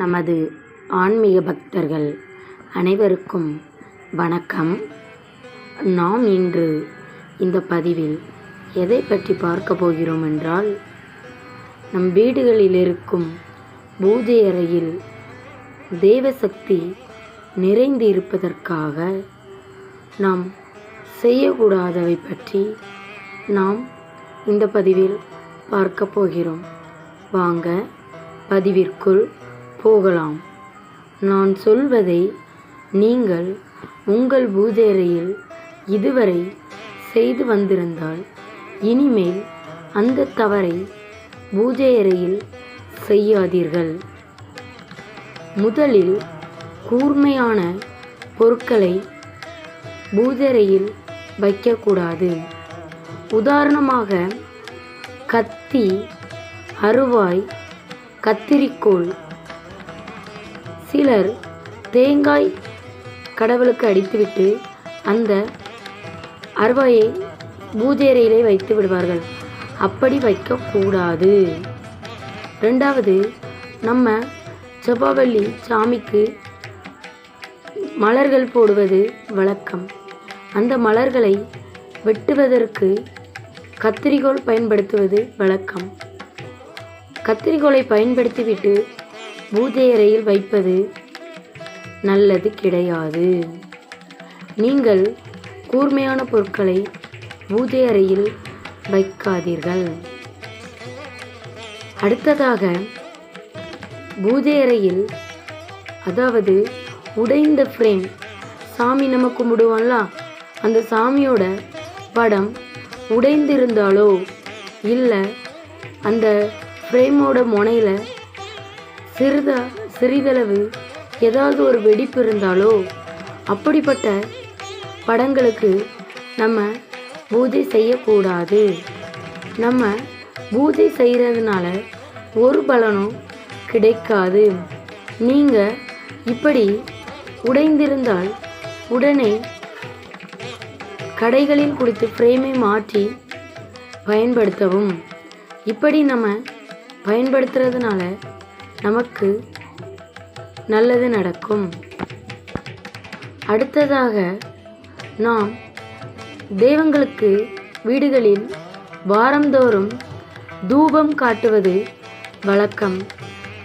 நமது ஆன்மீக பக்தர்கள் அனைவருக்கும் வணக்கம். நாம் இன்று இந்த பதிவில் எதை பற்றி பார்க்க போகிறோம் என்றால் நம் வீடுகளில் இருக்கும் பூஜை அறையில் தேவசக்தி நிறைந்து இருப்பதற்காக நாம் செய்யக்கூடாதவை பற்றி நாம் இந்த பதிவில் பார்க்க போகிறோம். வாங்க பதிவிற்குள் போகலாம். நான் சொல்வதை நீங்கள் உங்கள் பூஜையறையில் இதுவரை செய்து வந்திருந்தால் இனிமேல் அந்த தவறை பூஜை அறையில் செய்யாதீர்கள். முதலில் கூர்மையான பொருட்களை பூஜரையில் வைக்கக்கூடாது. உதாரணமாக கத்தி அருவாய் கத்திரிக்கோள் சிலர் தேங்காய் கடவுளுக்கு அடித்துவிட்டு அந்த அருவாயை பூஜை அறையிலே வைத்து விடுவார்கள். அப்படி வைக்கக்கூடாது. ரெண்டாவது நம்ம செவ்வாவள்ளி சாமிக்கு மலர்கள் போடுவது வழக்கம். அந்த மலர்களை வெட்டுவதற்கு கத்திரிக்கோள் பயன்படுத்துவது வழக்கம். கத்திரிக்கோளை பயன்படுத்திவிட்டு பூஜை அறையில் வைப்பது நல்லது கிடையாது. நீங்கள் கூர்மையான பொருட்களை பூஜை அறையில் வைக்காதீர்கள். அடுத்ததாக பூஜை அறையில் அதாவது உடைந்த ஃப்ரேம் சாமி நம்ம கும்பிடுவோம்ல அந்த சாமியோட படம் உடைந்திருந்தாலோ இல்லை அந்த ஃப்ரேமோட முனையில் சிறிதா சிறிதளவு ஏதாவது ஒரு வெடிப்பு இருந்தாலோ அப்படிப்பட்ட படங்களுக்கு நம்ம பூஜை செய்யக்கூடாது. நம்ம பூஜை செய்கிறதுனால ஒரு பலனும் கிடைக்காது. நீங்கள் இப்படி உடைந்திருந்தால் உடனே கடைகளில் கொடுத்து ஃப்ரேமை மாற்றி பயன்படுத்தவும். இப்படி நம்ம பயன்படுத்துறதுனால நமக்கு நல்லது நடக்கும். அடுத்ததாக நாம் தெய்வங்களுக்கு வீடுகளில் வாரந்தோறும் தூபம் காட்டுவது வழக்கம்.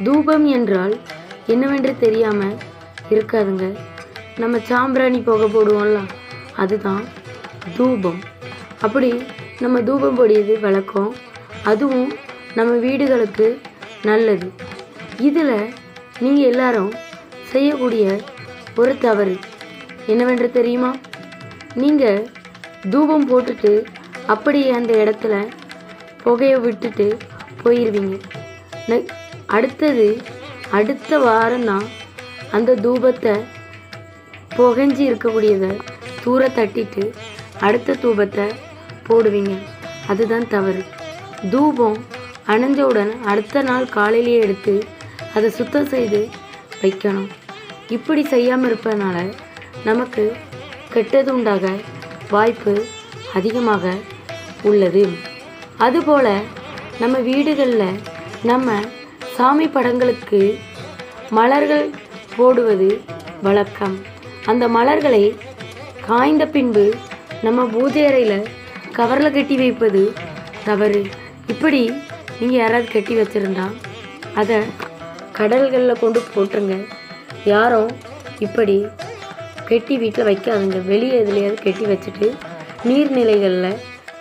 தூபம் என்றால் என்னவென்று தெரியாமல் இருக்காதுங்க. நம்ம சாம்பிராணி புகை போடுவோம்ல அதுதான் தூபம். அப்படி நம்ம தூபம் பொடியது வழக்கம். அதுவும் நம்ம வீடுகளுக்கு நல்லது. இதில் நீங்கள் எல்லாரும் செய்யக்கூடிய ஒரு தவறு என்னவென்று தெரியுமா? நீங்கள் தூபம் போட்டுட்டு அப்படியே அந்த இடத்துல புகையை விட்டுட்டு போயிடுவீங்க அடுத்தது அடுத்த வாரம்தான் அந்த தூபத்தை புகைஞ்சி இருக்கக்கூடியதை தூர தட்டிட்டு அடுத்த தூபத்தை போடுவீங்க. அதுதான் தவறு. தூபம் அணைஞ்சவுடன் அடுத்த நாள் காலையிலேயே எடுத்து அதை சுத்தம் செய்து வைக்கணும். இப்படி செய்யாமல் இருப்பதனால நமக்கு கெட்டது உண்டாக வாய்ப்பு அதிகமாக உள்ளது. அதுபோல் நம்ம வீடுகளில் நம்ம சாமி படங்களுக்கு மலர்கள் போடுவது வழக்கம். அந்த மலர்களை காய்ந்த பின்பு நம்ம பூஜை அறையில் கவரில் கட்டி வைப்பது தவறு. இப்படி நீங்கள் யாராவது கட்டி வச்சுருந்தா அதை கடல்களில் கொண்டு போட்டுருங்க. யாரும் இப்படி கெட்டி வீட்டில் வைக்காதுங்க. வெளியே எதுலையாவது கெட்டி வச்சுட்டு நீர்நிலைகளில்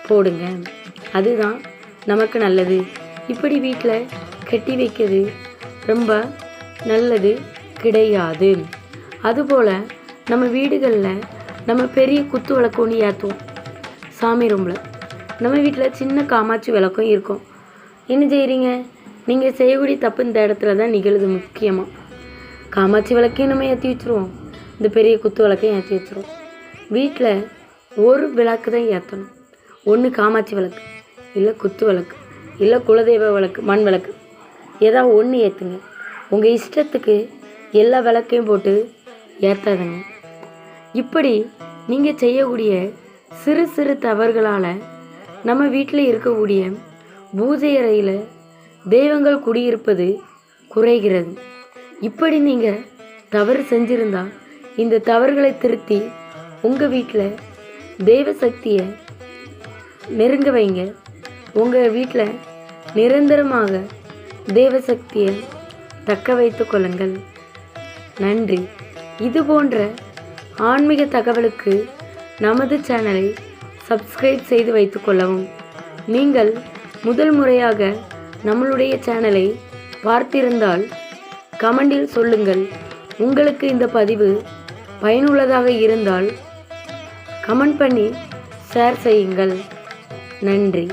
போடுங்க. அதுதான் நமக்கு நல்லது. இப்படி வீட்டில் கெட்டி வைக்கிறது ரொம்ப நல்லது கிடையாது. அதுபோல் நம்ம வீடுகளில் நம்ம பெரிய குத்து விளக்கு ஒன்று ஏற்றுவோம். சாமி ரூமில். நம்ம வீட்டில் சின்ன காமாட்சி விளக்கும் இருக்கும். என்ன செய்கிறீங்க? நீங்கள் செய்யக்கூடிய தப்பு இந்த இடத்துல தான் நிகழுது முக்கியமாக காமாட்சி விளக்கையும் நம்ம ஏற்றி வச்சுருவோம். இந்த பெரிய குத்து விளக்கையும் ஏற்றி வச்சுருவோம். வீட்டில் ஒரு விளக்கு தான் ஏற்றணும் ஒன்று காமாட்சி விளக்கு இல்லை குத்து விளக்கு இல்லை குலதெய்வ விளக்கு மண் விளக்கு. ஏதாவது ஒன்று ஏற்றுங்க உங்கள் இஷ்டத்துக்கு எல்லா விளக்கையும் போட்டு ஏற்றாதுங்க இப்படி நீங்கள் செய்யக்கூடிய சிறு சிறு தவறுகளால் நம்ம வீட்டில் இருக்கக்கூடிய பூஜை அறையில் தெய்வங்கள் குடியிருப்பது குறைகிறது. இப்படி நீங்கள் தவறு செஞ்சிருந்தால் இந்த தவறுகளை திருத்தி உங்கள் வீட்டில் தெய்வ சக்தியை நெருங்க வைங்க. உங்கள் வீட்டில் நிரந்தரமாக தெய்வ சக்தியை தக்க வைத்து கொள்ளுங்கள். நன்றி. இது போன்ற ஆன்மீக தகவலுக்கு நமது சேனலை சப்ஸ்கிரைப் செய்து வைத்துக்கொள்ளவும் நீங்கள் முதல் முறையாக நம்மளுடைய சேனலை பார்த்திருந்தால் கமெண்டில் சொல்லுங்கள். உங்களுக்கு இந்த பதிவு பயனுள்ளதாக இருந்தால் கமெண்ட் பண்ணி ஷேர் செய்யுங்கள். நன்றி.